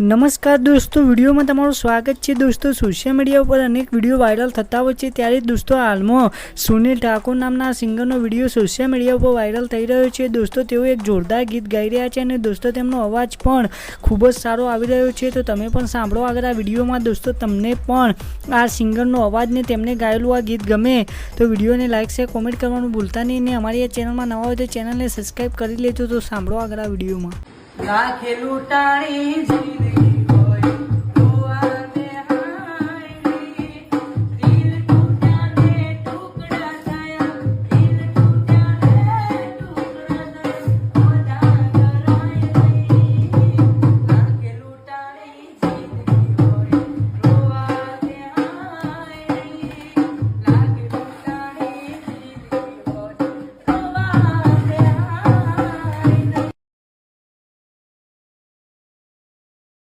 નમસ્કાર દોસ્તો, વિડીયોમાં તમારું સ્વાગત છે દોસ્તો. સોશિયલ મીડિયા ઉપર અનેક વીડિયો વાયરલ થતા હોય છે ત્યારે જ દોસ્તો હાલમાં સુનિલ ઠાકોર નામના સિંગરનો વીડિયો સોશિયલ મીડિયા ઉપર વાયરલ થઈ રહ્યો છે. દોસ્તો, તેઓ એક જોરદાર ગીત ગાઈ રહ્યા છે અને દોસ્તો, તેમનો અવાજ પણ ખૂબ જ સારો આવી રહ્યો છે. તો તમે પણ સાંભળો આગળ આ વિડીયોમાં. દોસ્તો, તમને પણ આ સિંગરનો અવાજ ને તેમને ગાયેલું આ ગીત ગમે તો વિડીયોને લાઇક શેર કોમેન્ટ કરવાનું ભૂલતા નહીં અને અમારી આ ચેનલમાં નવા હોય તો ચેનલને સબસ્ક્રાઈબ કરી લેજો. તો સાંભળો આગળ આ વિડીયોમાં. રાખેલું ટાણી